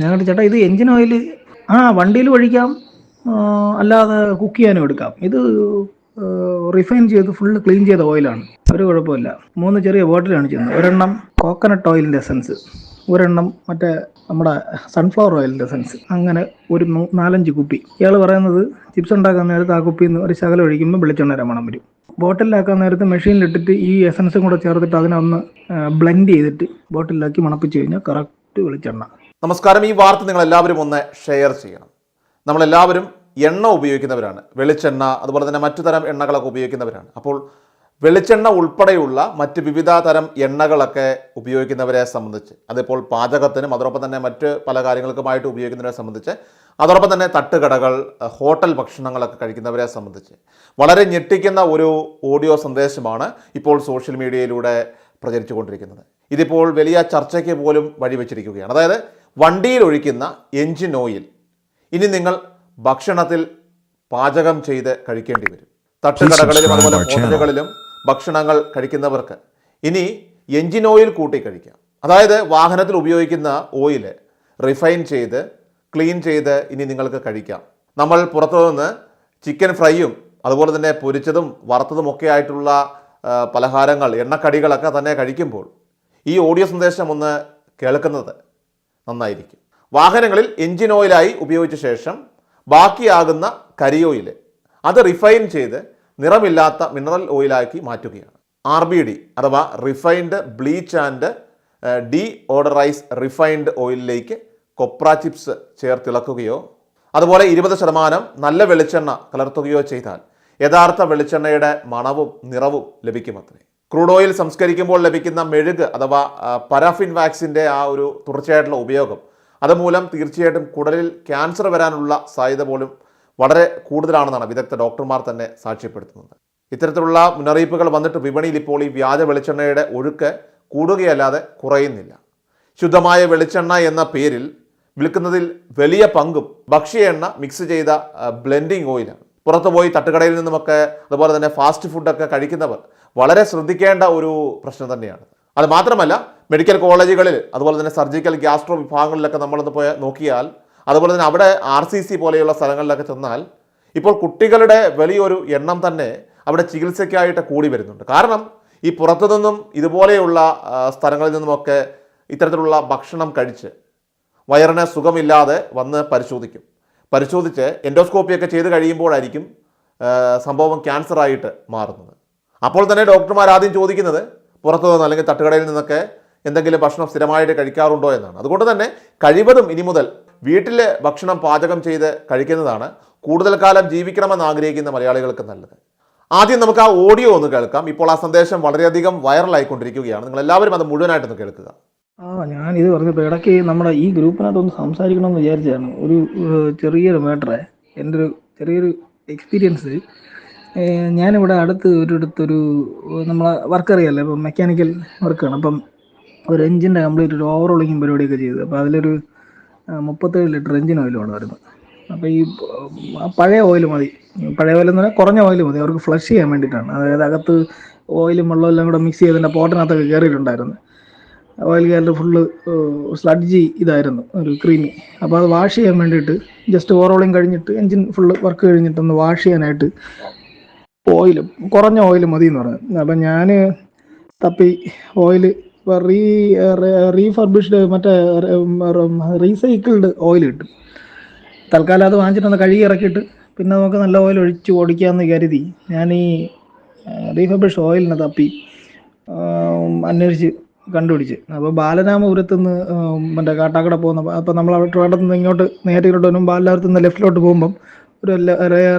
ഞങ്ങളുടെ ചേട്ടാ ഇത് എഞ്ചിൻ ഓയിൽ ആ വണ്ടിയിൽ ഒഴിക്കാം അല്ലാതെ കുക്ക് ചെയ്യാനും എടുക്കാം. ഇത് റിഫൈൻ ചെയ്ത് ഫുള്ള് ക്ലീൻ ചെയ്ത ഓയിലാണ് ഒരു കുഴപ്പമില്ല. മൂന്ന് ചെറിയ ബോട്ടിലാണ് ചെയ്യുന്നത്. ഒരെണ്ണം കോക്കനട്ട് ഓയിലിന്റെ എസൻസ് ഒരെണ്ണം മറ്റേ നമ്മുടെ സൺഫ്ലവർ ഓയിലിന്റെ എസൻസ് അങ്ങനെ ഒരു നാലഞ്ച് കുപ്പി. ഇയാൾ പറയുന്നത് ചിപ്സ് ഉണ്ടാക്കാൻ നേരത്ത് ആ കുപ്പിയിൽ നിന്ന് ഒരു ശകലം ഒഴിക്കുമ്പോൾ വെളിച്ചെണ്ണ മണം വരും. ബോട്ടിലാക്കാൻ നേരത്ത് മെഷീനിലിട്ടിട്ട് ഈ എസൻസും കൂടെ ചേർത്തിട്ട് അതിനെ ഒന്ന് ബ്ലെൻഡ് ചെയ്തിട്ട് ബോട്ടിലാക്കി മണപ്പിച്ച് കഴിഞ്ഞാൽ കറക്റ്റ് വെളിച്ചെണ്ണ. നമസ്കാരം. ഈ വാർത്ത നിങ്ങൾ എല്ലാവരും ഒന്ന് ഷെയർ ചെയ്യണം. നമ്മളെല്ലാവരും എണ്ണ ഉപയോഗിക്കുന്നവരാണ്. വെളിച്ചെണ്ണ അതുപോലെ തന്നെ മറ്റു തരം എണ്ണകളൊക്കെ ഉപയോഗിക്കുന്നവരാണ്. അപ്പോൾ വെളിച്ചെണ്ണ ഉൾപ്പെടെയുള്ള മറ്റ് വിവിധ തരം എണ്ണകളൊക്കെ ഉപയോഗിക്കുന്നവരെ സംബന്ധിച്ച് അതിപ്പോൾ പാചകത്തിനും അതോടൊപ്പം തന്നെ മറ്റ് പല കാര്യങ്ങൾക്കുമായിട്ട് ഉപയോഗിക്കുന്നവരെ സംബന്ധിച്ച് അതോടൊപ്പം തന്നെ തട്ടുകടകൾ ഹോട്ടൽ ഭക്ഷണങ്ങളൊക്കെ കഴിക്കുന്നവരെ സംബന്ധിച്ച് വളരെ ഞെട്ടിക്കുന്ന ഒരു ഓഡിയോ സന്ദേശമാണ് ഇപ്പോൾ സോഷ്യൽ മീഡിയയിലൂടെ പ്രചരിച്ചുകൊണ്ടിരിക്കുന്നത്. ഇതിപ്പോൾ വലിയ ചർച്ചയ്ക്ക് പോലും വഴിവെച്ചിരിക്കുകയാണ്. അതായത് വണ്ടിയിൽ ഒഴിക്കുന്ന എഞ്ചിൻ ഓയിൽ. ഇനി നിങ്ങൾ ഭക്ഷണത്തിൽ പാചകം ചെയ്ത് കഴിക്കേണ്ടി വരും. തട്ടുകടകളിലും അതുപോലെ ഹോട്ടലുകളിലും ഭക്ഷണങ്ങൾ കഴിക്കുന്നവർക്ക് ഇനി എഞ്ചിൻ ഓയിൽ കൂട്ടി കഴിക്കാം. അതായത് വാഹനത്തിൽ ഉപയോഗിക്കുന്ന ഓയിൽ റിഫൈൻ ചെയ്ത് ക്ലീൻ ചെയ്ത് ഇനി നിങ്ങൾക്ക് കഴിക്കാം. നമ്മൾ പുറത്തുനിന്ന് ചിക്കൻ ഫ്രൈയും അതുപോലെ തന്നെ പൊരിച്ചതും വറുത്തതും ഒക്കെ ആയിട്ടുള്ള പലഹാരങ്ങൾ എണ്ണക്കടികളൊക്കെ തന്നെ കഴിക്കുമ്പോൾ ഈ ഓഡിയോ സന്ദേശം ഒന്ന് കേൾക്കുന്നത് നന്നായിരിക്കും. വാഹനങ്ങളിൽ എഞ്ചിൻ ഓയിലായി ഉപയോഗിച്ച ശേഷം ബാക്കിയാകുന്ന കരിയോയിൽ അത് റിഫൈൻ ചെയ്ത് നിറമില്ലാത്ത മിനറൽ ഓയിലാക്കി മാറ്റുകയാണ്. ആർ ബി ഡി അഥവാ refined bleach and deodorise refined ഓയിലിലേക്ക് കൊപ്ര ചിപ്സ് ചേർത്തിളക്കുകയോ അതുപോലെ ഇരുപത് ശതമാനം നല്ല വെളിച്ചെണ്ണ കലർത്തുകയോ ചെയ്താൽ യഥാർത്ഥ വെളിച്ചെണ്ണയുടെ മണവും നിറവും ലഭിക്കുമത്രേ ക്രൂഡ് ഓയിൽ സംസ്കരിക്കുമ്പോൾ ലഭിക്കുന്ന മെഴുക് അഥവാ പരാഫിൻ വാക്സിന്റെ ആ ഒരു തുടർച്ചയായിട്ടുള്ള ഉപയോഗം അതുമൂലം തീർച്ചയായിട്ടും കുടലിൽ ക്യാൻസർ വരാനുള്ള സാധ്യത പോലും വളരെ കൂടുതലാണെന്നാണ് വിദഗ്ധ ഡോക്ടർമാർ തന്നെ സാക്ഷ്യപ്പെടുത്തുന്നത്. ഇത്തരത്തിലുള്ള മുന്നറിയിപ്പുകൾ വന്നിട്ട് വിപണിയിൽ ഇപ്പോൾ ഈ വ്യാജ വെളിച്ചെണ്ണയുടെ ഒഴുക്ക് കൂടുകയല്ലാതെ കുറയുന്നില്ല. ശുദ്ധമായ വെളിച്ചെണ്ണ എന്ന പേരിൽ വിൽക്കുന്നതിൽ വലിയ പങ്കും ഭക്ഷ്യ എണ്ണ മിക്സ് ചെയ്ത ബ്ലെൻഡിങ് ഓയിലാണ്. പുറത്തു പോയി തട്ടുകടയിൽ നിന്നുമൊക്കെ അതുപോലെ തന്നെ ഫാസ്റ്റ് ഫുഡൊക്കെ കഴിക്കുന്നവർ വളരെ ശ്രദ്ധിക്കേണ്ട ഒരു പ്രശ്നം തന്നെയാണ്. അത് മാത്രമല്ല മെഡിക്കൽ കോളേജുകളിൽ അതുപോലെ തന്നെ സർജിക്കൽ ഗ്യാസ്ട്രോ വിഭാഗങ്ങളിലൊക്കെ നമ്മളൊന്ന് പോയി നോക്കിയാൽ അതുപോലെ തന്നെ അവിടെ ആർ സി സി പോലെയുള്ള സ്ഥലങ്ങളിലൊക്കെ ചെന്നാൽ ഇപ്പോൾ കുട്ടികളുടെ വലിയൊരു എണ്ണം തന്നെ അവിടെ ചികിത്സയ്ക്കായിട്ട് കൂടി വരുന്നുണ്ട്. കാരണം ഈ പുറത്തുനിന്നും ഇതുപോലെയുള്ള സ്ഥലങ്ങളിൽ നിന്നുമൊക്കെ ഇത്തരത്തിലുള്ള ഭക്ഷണം കഴിച്ച് വയറിന് സുഖമില്ലാതെ വന്ന് പരിശോധിക്കും. പരിശോധിച്ച് എൻഡോസ്കോപ്പിയൊക്കെ ചെയ്ത് കഴിയുമ്പോഴായിരിക്കും സംഭവം ക്യാൻസറായിട്ട് മാറുന്നത്. അപ്പോൾ തന്നെ ഡോക്ടർമാർ ആദ്യം ചോദിക്കുന്നത് പുറത്തു നിന്ന് അല്ലെങ്കിൽ തട്ടുകടയിൽ നിന്നൊക്കെ എന്തെങ്കിലും ഭക്ഷണം സ്ഥിരമായിട്ട് കഴിക്കാറുണ്ടോ എന്നാണ്. അതുകൊണ്ട് തന്നെ കഴിവതും ഇനി മുതൽ വീട്ടിലെ ഭക്ഷണം പാചകം ചെയ്ത് കഴിക്കുന്നതാണ് കൂടുതൽ കാലം ജീവിക്കണമെന്ന് ആഗ്രഹിക്കുന്ന മലയാളികൾക്ക് നല്ലത്. ആദ്യം നമുക്ക് ആ ഓഡിയോ ഒന്ന് കേൾക്കാം. ഇപ്പോൾ ആ സന്ദേശം വളരെയധികം വൈറലായിക്കൊണ്ടിരിക്കുകയാണ്. നിങ്ങൾ എല്ലാവരും അത് മുഴുവനായിട്ടൊന്ന് കേൾക്കുക. ആ ഞാൻ ഇത് പറഞ്ഞപ്പോൾ ഇടയ്ക്ക് നമ്മുടെ ഈ ഗ്രൂപ്പിനകത്ത് ഒന്ന് സംസാരിക്കണമെന്ന് വിചാരിച്ചതാണ്. ഒരു ചെറിയൊരു മാറ്ററെ എന്റെ ഒരു ചെറിയൊരു എക്സ്പീരിയൻസ് ഞാനിവിടെ അടുത്ത് ഒരിടത്തൊരു നമ്മളെ വർക്ക് അറിയാമല്ലോ ഇപ്പം മെക്കാനിക്കൽ വർക്കാണ് അപ്പം ഒരു എഞ്ചിന്റെ കംപ്ലീറ്റ് ഒരു ഓവറോളിങ്ങും പരിപാടിയൊക്കെ ചെയ്തത് അപ്പോൾ അതിലൊരു മുപ്പത്തേഴ് ലിറ്റർ എഞ്ചിൻ ഓയിൽ വരുന്നത് അപ്പോൾ ഈ പഴയ ഓയിൽ മതി. പഴയ ഓയിൽ എന്ന് പറഞ്ഞാൽ കുറഞ്ഞ ഓയിൽ മതി. അവർക്ക് ഫ്ലഷ് ചെയ്യാൻ വേണ്ടിയിട്ടാണ്. അതായത് അകത്ത് ഓയിലും വെള്ളവും എല്ലാം കൂടെ മിക്സ് ചെയ്തതിന്റെ പോട്ടിനകത്തൊക്കെ കയറിയിട്ടുണ്ടായിരുന്നു ഓയിൽ കയറിൽ ഫുള്ള് സ്ലഡ്ജി ഇതായിരുന്നു. ഒരു ക്രീമി അപ്പോൾ അത് വാഷ് ചെയ്യാൻ വേണ്ടിയിട്ട് ജസ്റ്റ് ഓവറോളിങ് കഴിഞ്ഞിട്ട് എഞ്ചിൻ ഫുള്ള് വർക്ക് കഴിഞ്ഞിട്ടൊന്ന് വാഷ് ചെയ്യാനായിട്ട് ഓയിൽ കുറഞ്ഞ ഓയിൽ മതി എന്ന് പറഞ്ഞു. അപ്പം ഞാൻ തപ്പി ഓയിൽ റീ റീഫർബിഷ്ഡ് മറ്റേ റീസൈക്കിൾഡ് ഓയിൽ കിട്ടും. തൽക്കാലം അത് വാങ്ങിച്ചിട്ടൊന്ന് കഴുകി ഇറക്കിയിട്ട് പിന്നെ നമുക്ക് നല്ല ഓയിൽ ഒഴിച്ച് ഓടിക്കാമെന്ന് കരുതി ഞാൻ ഈ റീഫർബിഷ് ഓയിലിനെ തപ്പി അന്വേഷിച്ച് കണ്ടുപിടിച്ച്. അപ്പോൾ ബാലരാമപുരത്ത് നിന്ന് മറ്റേ കാട്ടാക്കട പോകുന്ന അപ്പോൾ നമ്മൾ അവിടെ ട്രിവാൻഡ്രത്ത് നിന്ന് ഇങ്ങോട്ട് നേരിട്ട് വരുമ്പോൾ ബാലരാമപുരത്ത് നിന്ന് ലെഫ്റ്റിലോട്ട് പോകുമ്പം ഒരു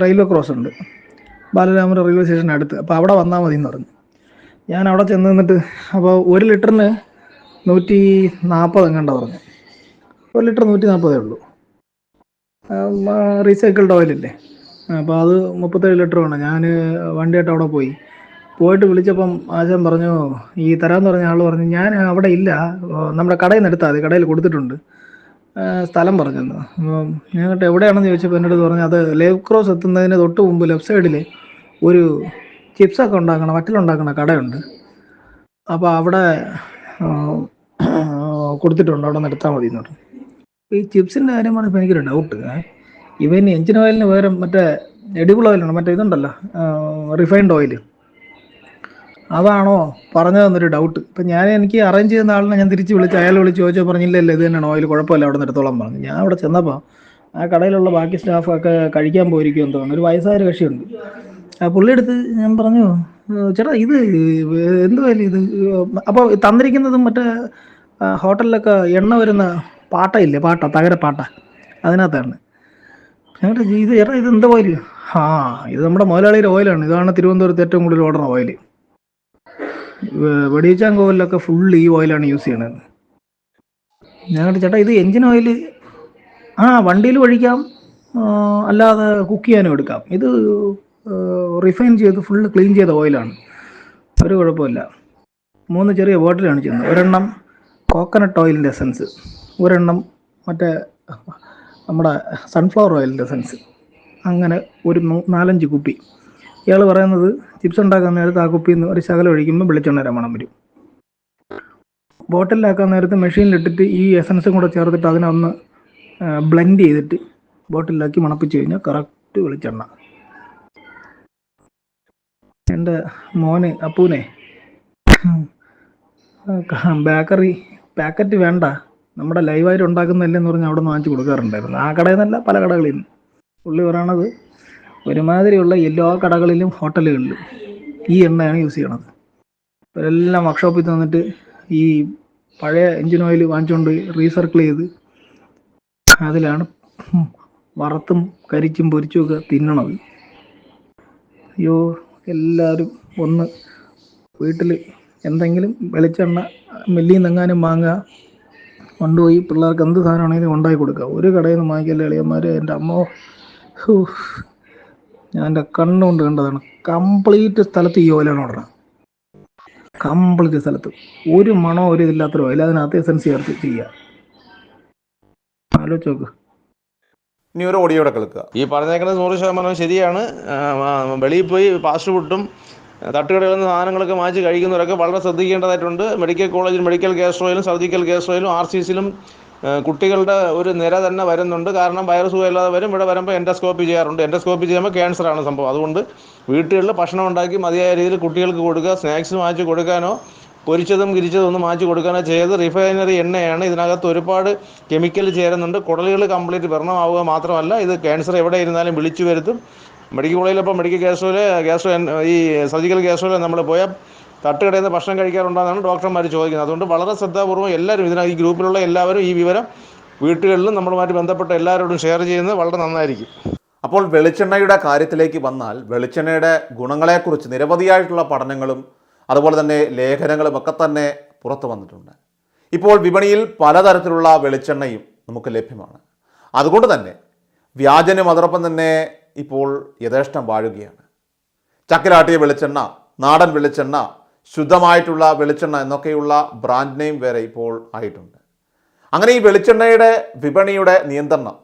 റെയിൽവേ ക്രോസ് ഉണ്ട്. ബാലരാമപുരം റെയിൽവേ സ്റ്റേഷൻ അടുത്ത്. അപ്പോൾ അവിടെ വന്നാൽ മതി എന്ന് പറഞ്ഞു. ഞാൻ അവിടെ ചെന്ന് നിന്നിട്ട് അപ്പോൾ ഒരു ലിറ്ററിന് നൂറ്റി നാൽപ്പത് എങ്ങാണ്ട പറഞ്ഞു. ഒരു ലിറ്റർ നൂറ്റി നാൽപ്പതേ ഉള്ളൂ. റീസൈക്കിൾഡ് ഓയിലല്ലേ അപ്പോൾ അത് മുപ്പത്തേഴ് ലിറ്റർ വേണം. ഞാൻ വണ്ടിയായിട്ട് അവിടെ പോയി. പോയിട്ട് വിളിച്ചപ്പം ആശാൻ പറഞ്ഞു ഈ തരാമെന്ന് പറഞ്ഞ ആൾ പറഞ്ഞു ഞാൻ അവിടെ ഇല്ല. നമ്മുടെ കടയിൽ നിന്ന് എടുത്താൽ കടയിൽ കൊടുത്തിട്ടുണ്ട്. സ്ഥലം പറഞ്ഞു അപ്പം ഞാൻ എവിടെയാണെന്ന് ചോദിച്ചപ്പോൾ അടുത്ത് പറഞ്ഞു അത് ലേവ് ക്രോസ് എത്തുന്നതിന് തൊട്ട് മുമ്പ് ലെഫ്റ്റ് സൈഡിൽ ഒരു ചിപ്സൊക്കെ ഉണ്ടാക്കണ വറ്റലുണ്ടാക്കണ കടയുണ്ട്. അപ്പോൾ അവിടെ കൊടുത്തിട്ടുണ്ട്. അവിടെ നിന്ന് എടുത്താൽ മതി എന്ന് പറഞ്ഞു ഈ ചിപ്സിന്റെ കാര്യം പറഞ്ഞപ്പോൾ എനിക്കൊരു ഡൗട്ട് ഇവൻ എഞ്ചിൻ ഓയിലിന് പകരം മറ്റേ എഡിബിൾ ഓയിലാണ് മറ്റേ ഇതുണ്ടല്ലോ റിഫൈൻഡ് ഓയിൽ അതാണോ പറഞ്ഞതെന്നൊരു ഡൗട്ട് ഇപ്പം ഞാൻ എനിക്ക് അറേഞ്ച് ചെയ്യുന്ന ആളിനെ ഞാൻ തിരിച്ച് വിളിച്ച് അയാൾ വിളിച്ച് ചോദിച്ചാൽ പറഞ്ഞില്ലല്ലോ ഇത് തന്നെയാണ് ഓയിൽ കുഴപ്പമില്ല അവിടെ നിന്ന് എടുത്തോളം പറഞ്ഞു. ഞാൻ അവിടെ ചെന്നപ്പോൾ ആ കടയിലുള്ള ബാക്കി സ്റ്റാഫൊക്കെ കഴിക്കാൻ പോയിരിക്കുമെന്ന് തോന്നുന്നു. ഒരു വയസ്സായ കക്ഷിയുണ്ട്. ആ പുള്ളി എടുത്ത് ഞാൻ പറഞ്ഞു "ഏ, ചേട്ടാ ഇത് എന്തുവല്ല ഇത്? അപ്പോൾ തന്നിരിക്കുന്നതും മറ്റേ ഹോട്ടലിലൊക്കെ എണ്ണ വരുന്ന പാട്ടയില്ലേ പാട്ട തകര പാട്ട അതിനകത്താണ്. ഞങ്ങളുടെ ഇത് ചേട്ടാ ഇത് എന്താ ഓയിൽ ആ ഇത് നമ്മുടെ മുതലാളിയുടെ ഓയിലാണ് ഇതാണ് തിരുവനന്തപുരത്ത് ഏറ്റവും കൂടുതൽ ഓടുന്ന ഓയിൽ വെടിയച്ചാങ്കോവിലൊക്കെ ഫുൾ ഈ ഓയിലാണ് യൂസ് ചെയ്യണത്. ഞങ്ങളുടെ ചേട്ടാ ഇത് എഞ്ചിൻ ഓയിൽ ആ വണ്ടിയിൽ ഒഴിക്കാം അല്ലാതെ കുക്ക് ചെയ്യാനും എടുക്കാം. ഇത് റിഫൈൻ ചെയ്ത് ഫുള്ള് ക്ലീൻ ചെയ്ത ഓയിലാണ് ഒരു കുഴപ്പമില്ല. മൂന്ന് ചെറിയ ബോട്ടിലാണ് ചെയ്യുന്നത്. ഒരെണ്ണം കോക്കനട്ട് ഓയിലിന്റെ എസൻസ് ഒരെണ്ണം മറ്റേ നമ്മുടെ സൺഫ്ലവർ ഓയിലിന്റെ എസൻസ് അങ്ങനെ ഒരു നാലഞ്ച് കുപ്പി. ഇയാൾ പറയുന്നത് ചിപ്സ് ഉണ്ടാക്കാൻ നേരത്ത് ആ കുപ്പിയിൽ നിന്ന് ഒരു ശകലം ഒഴിക്കുമ്പോൾ വെളിച്ചെണ്ണ മണം വരും. ബോട്ടിലാക്കാൻ നേരത്ത് മെഷീനിലിട്ടിട്ട് ഈ എസൻസും കൂടെ ചേർത്തിട്ട് അതിനെ ഒന്ന് ബ്ലെൻഡ് ചെയ്തിട്ട് ബോട്ടിലാക്കി മണപ്പിച്ച് കഴിഞ്ഞാൽ കറക്റ്റ് വെളിച്ചെണ്ണ. എന്റെ മോന് അപ്പൂനെ. ബേക്കറി പാക്കറ്റ് വേണ്ട. നമ്മുടെ ലൈവായിട്ട് ഉണ്ടാക്കുന്നതല്ലെന്ന് പറഞ്ഞ് അവിടെ നിന്ന് വാങ്ങിച്ചു കൊടുക്കാറുണ്ടായിരുന്നു. ആ കടയിൽ നിന്നല്ല പല കടകളിൽ നിന്ന്. പുള്ളി പറയണത് ഒരുമാതിരിയുള്ള എല്ലാ കടകളിലും ഹോട്ടലുകളിലും ഈ എണ്ണയാണ് യൂസ് ചെയ്യണത്. ഇവരെല്ലാം വർക്ക്ഷോപ്പിൽ തന്നിട്ട് ഈ പഴയ എഞ്ചിൻ ഓയിൽ വാങ്ങിച്ചുകൊണ്ട് റീസർക്കിൾ ചെയ്ത് അതിലാണ് വറുത്തും കരിച്ചും പൊരിച്ചും ഒക്കെ തിന്നണത്. അയ്യോ എല്ലാവരും ഒന്ന് വീട്ടിൽ എന്തെങ്കിലും വെളിച്ചെണ്ണ മില്ലി നിന്നെങ്ങാനും വാങ്ങുക. കൊണ്ടുപോയി പിള്ളേർക്ക് എന്ത് സാധനമാണെങ്കിലും ഉണ്ടാക്കി കൊടുക്കുക. ഒരു കടയിൽ നിന്ന് വാങ്ങിക്കല്ലേ എളിയന്മാർ എന്റെ അമ്മോ. ഞാൻ എന്റെ കണ്ണുകൊണ്ട് കണ്ടതാണ്. കംപ്ലീറ്റ് സ്ഥലത്ത് ഈ ഓലാണ് ഓടണം കംപ്ലീറ്റ് സ്ഥലത്ത്. ഒരു മണോ ഒരു ഇതില്ലാത്തൊരു ഓയിൽ അതിനകത്ത് എസൻസ് ചേർത്ത് ചെയ്യുക. ആലോചിച്ച് നോക്ക്. ഒരു ഓഡിയോടെ കേൾക്കുക ഈ പറഞ്ഞേക്കുന്നത് നൂറ് ശതമാനം ശരിയാണ്. വെളിയിൽ പോയി ഫാസ്റ്റ് ഫുഡും തട്ടുകടകളിൽ നിന്ന് സാധനങ്ങളൊക്കെ മാറ്റി കഴിക്കുന്നവരൊക്കെ വളരെ ശ്രദ്ധിക്കേണ്ടതായിട്ടുണ്ട്. മെഡിക്കൽ കോളേജിൽ മെഡിക്കൽ ഗ്യാസ്ട്രോയിലും സർജിക്കൽ ഗ്യാസ്ട്രോയിലും ആർ സി സിയിലും കുട്ടികളുടെ ഒരു നിര തന്നെ വരുന്നുണ്ട്. കാരണം വൈറസ് ഇല്ലാതെ വരും. ഇവിടെ വരുമ്പോൾ എൻഡോസ്കോപ്പി ചെയ്യാറുണ്ട്. എൻഡോസ്കോപ്പി ചെയ്യുമ്പോൾ ക്യാൻസറാണ് സംഭവം. അതുകൊണ്ട് വീട്ടുകളിൽ ഭക്ഷണം ഉണ്ടാക്കി മതിയായ രീതിയിൽ കുട്ടികൾക്ക് കൊടുക്കുക സ്നാക്സ് വാങ്ങിച്ച് കൊടുക്കാനോ പൊരിച്ചതും കിരിച്ചതും ഒന്നും മാറ്റി കൊടുക്കാനോ ചെയ്ത് റിഫൈനറി എണ്ണയാണ്. ഇതിനകത്ത് ഒരുപാട് കെമിക്കൽ ചേരുന്നുണ്ട്. കുടലുകൾ കംപ്ലീറ്റ് ഭരണമാവുക മാത്രമല്ല ഇത് ക്യാൻസർ എവിടെ ഇരുന്നാലും വിളിച്ചു വരുത്തും. മെഡിക്കൽ കോളേജിൽ ഇപ്പോൾ മെഡിക്കൽ ഗ്യാസോൽ ഓയിൽ ഗ്യാസ് ഈ സർജിക്കൽ ഗ്യാസ് നമ്മൾ പോയാൽ തട്ടുകടയിൽ ഭക്ഷണം കഴിക്കാറുണ്ടെന്നാണ് ഡോക്ടർമാർ ചോദിക്കുന്നത്. അതുകൊണ്ട് വളരെ ശ്രദ്ധാപൂർവം എല്ലാവരും ഇതിനകത്ത് ഈ ഗ്രൂപ്പിലുള്ള എല്ലാവരും ഈ വിവരം വീട്ടുകളിലും നമ്മളുമായിട്ട് ബന്ധപ്പെട്ട എല്ലാവരോടും ഷെയർ ചെയ്യുന്നത് വളരെ നന്നായിരിക്കും. അപ്പോൾ വെളിച്ചെണ്ണയുടെ കാര്യത്തിലേക്ക് വന്നാൽ വെളിച്ചെണ്ണയുടെ ഗുണങ്ങളെക്കുറിച്ച് നിരവധിയായിട്ടുള്ള പഠനങ്ങളും അതുപോലെ തന്നെ ലേഖനങ്ങളും ഒക്കെ തന്നെ പുറത്തു വന്നിട്ടുണ്ട്. ഇപ്പോൾ വിപണിയിൽ പലതരത്തിലുള്ള വെളിച്ചെണ്ണയും നമുക്ക് ലഭ്യമാണ്. അതുകൊണ്ട് തന്നെ വ്യാജനും അതോടൊപ്പം തന്നെ ഇപ്പോൾ യഥേഷ്ടം വാഴുകയാണ്. ചക്കിലാട്ടിയ വെളിച്ചെണ്ണ നാടൻ വെളിച്ചെണ്ണ ശുദ്ധമായിട്ടുള്ള വെളിച്ചെണ്ണ എന്നൊക്കെയുള്ള ബ്രാൻഡ് നെയിം വരെ ഇപ്പോൾ ആയിട്ടുണ്ട്. അങ്ങനെ ഈ വെളിച്ചെണ്ണയുടെ വിപണിയുടെ നിയന്ത്രണം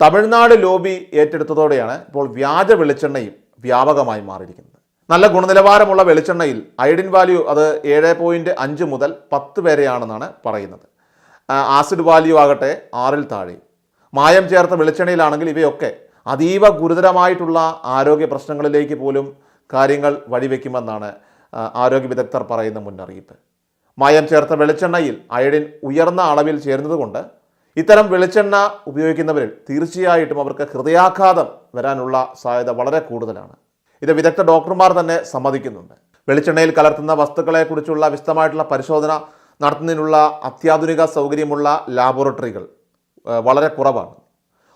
തമിഴ്നാട് ലോബി ഏറ്റെടുത്തതോടെയാണ് ഇപ്പോൾ വ്യാജ വെളിച്ചെണ്ണയും വ്യാപകമായി മാറിയിരിക്കുന്നത്. നല്ല ഗുണനിലവാരമുള്ള വെളിച്ചെണ്ണയിൽ അയഡിൻ വാല്യൂ അത് ഏഴ് പോയിന്റ് അഞ്ച് മുതൽ പത്ത് വരെയാണെന്നാണ് പറയുന്നത്. ആസിഡ് വാല്യൂ ആകട്ടെ ആറിൽ താഴെ. മായം ചേർത്ത വെളിച്ചെണ്ണയിലാണെങ്കിൽ ഇവയൊക്കെ അതീവ ഗുരുതരമായിട്ടുള്ള ആരോഗ്യ പ്രശ്നങ്ങളിലേക്ക് പോലും കാര്യങ്ങൾ വഴിവെക്കുമെന്നാണ് ആരോഗ്യ വിദഗ്ധർ പറയുന്ന മുന്നറിയിപ്പ്. മായം ചേർത്ത വെളിച്ചെണ്ണയിൽ അയഡിൻ ഉയർന്ന അളവിൽ ചേരുന്നതുകൊണ്ട് ഇത്തരം വെളിച്ചെണ്ണ ഉപയോഗിക്കുന്നവരിൽ തീർച്ചയായിട്ടും അവർക്ക് ഹൃദയാഘാതം വരാനുള്ള സാധ്യത വളരെ കൂടുതലാണ്. ഇത് വിദഗ്ധ ഡോക്ടർമാർ തന്നെ സമ്മതിക്കുന്നുണ്ട്. വെളിച്ചെണ്ണയിൽ കലർത്തുന്ന വസ്തുക്കളെക്കുറിച്ചുള്ള വിശദമായിട്ടുള്ള പരിശോധന നടത്തുന്നതിനുള്ള അത്യാധുനിക സൗകര്യമുള്ള ലാബോറട്ടറികൾ വളരെ കുറവാണ്.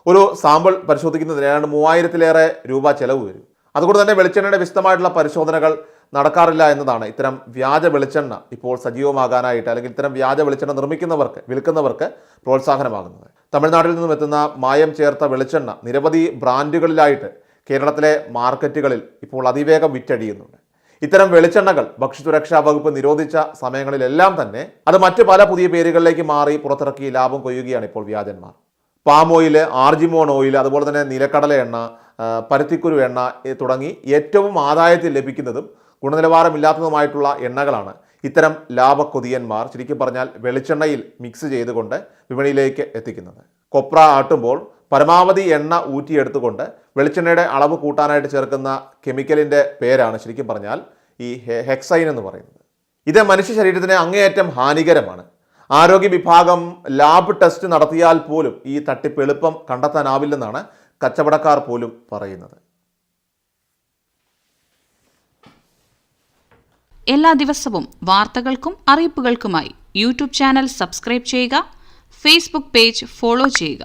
ഒരു സാമ്പിൾ പരിശോധിക്കുന്നതിന് ഏതാണ്ട് മൂവായിരത്തിലേറെ രൂപ ചെലവ് വരും. അതുകൊണ്ട് തന്നെ വെളിച്ചെണ്ണയുടെ വിശദമായിട്ടുള്ള പരിശോധനകൾ നടക്കാറില്ല എന്നതാണ് ഇത്തരം വ്യാജ വെളിച്ചെണ്ണ ഇപ്പോൾ സജീവമാകാനായിട്ട് അല്ലെങ്കിൽ ഇത്തരം വ്യാജ വെളിച്ചെണ്ണ നിർമ്മിക്കുന്നവർക്ക് വിൽക്കുന്നവർക്ക് പ്രോത്സാഹനമാകുന്നത്. തമിഴ്നാട്ടിൽ നിന്നും എത്തുന്ന മായം ചേർത്ത വെളിച്ചെണ്ണ നിരവധി ബ്രാൻഡുകളിലായിട്ട് കേരളത്തിലെ മാർക്കറ്റുകളിൽ ഇപ്പോൾ അതിവേഗം വിറ്റഴിയുന്നുണ്ട്. ഇത്തരം വെളിച്ചെണ്ണകൾ ഭക്ഷ്യസുരക്ഷാ വകുപ്പ് നിരോധിച്ച സമയങ്ങളിലെല്ലാം തന്നെ അത് മറ്റ് പല പുതിയ പേരുകളിലേക്ക് മാറി പുറത്തിറക്കി ലാഭം കൊയ്യുകയാണ് ഇപ്പോൾ വ്യാജന്മാർ. പാം ഓയിൽ ആർജിമോൺ ഓയിൽ അതുപോലെ തന്നെ നിലക്കടല എണ്ണ പരുത്തിക്കുരു എണ്ണ തുടങ്ങി ഏറ്റവും ആദായത്തിൽ ലഭിക്കുന്നതും ഗുണനിലവാരമില്ലാത്തതുമായിട്ടുള്ള എണ്ണകളാണ് ഇത്തരം ലാഭക്കൊതിയന്മാർ ശരിക്കും പറഞ്ഞാൽ വെളിച്ചെണ്ണയിൽ മിക്സ് ചെയ്തുകൊണ്ട് വിപണിയിലേക്ക് എത്തിക്കുന്നത്. കൊപ്ര ആട്ടുമ്പോൾ പരമാവധി എണ്ണ ഊറ്റിയെടുത്തുകൊണ്ട് വെളിച്ചെണ്ണയുടെ അളവ് കൂട്ടാനായിട്ട് ചേർക്കുന്ന കെമിക്കലിന്റെ പേരാണ് ശരിക്കും പറഞ്ഞാൽ ഈ ഹെക്സൈൻ എന്ന് പറയുന്നത്. ഇത് മനുഷ്യ ശരീരത്തിന് അങ്ങേയറ്റം ഹാനികരമാണ്. ആരോഗ്യ വിഭാഗം ലാബ് ടെസ്റ്റ് നടത്തിയാൽ പോലും ഈ തട്ടിപ്പ് എളുപ്പം കണ്ടെത്താനാവില്ലെന്നാണ് കച്ചവടക്കാർ പോലും പറയുന്നത്. എല്ലാ ദിവസവും വാർത്തകൾക്കും അറിയിപ്പുകൾക്കുമായി യൂട്യൂബ് ചാനൽ സബ്സ്ക്രൈബ് ചെയ്യുക ഫേസ്ബുക്ക് പേജ് ഫോളോ ചെയ്യുക.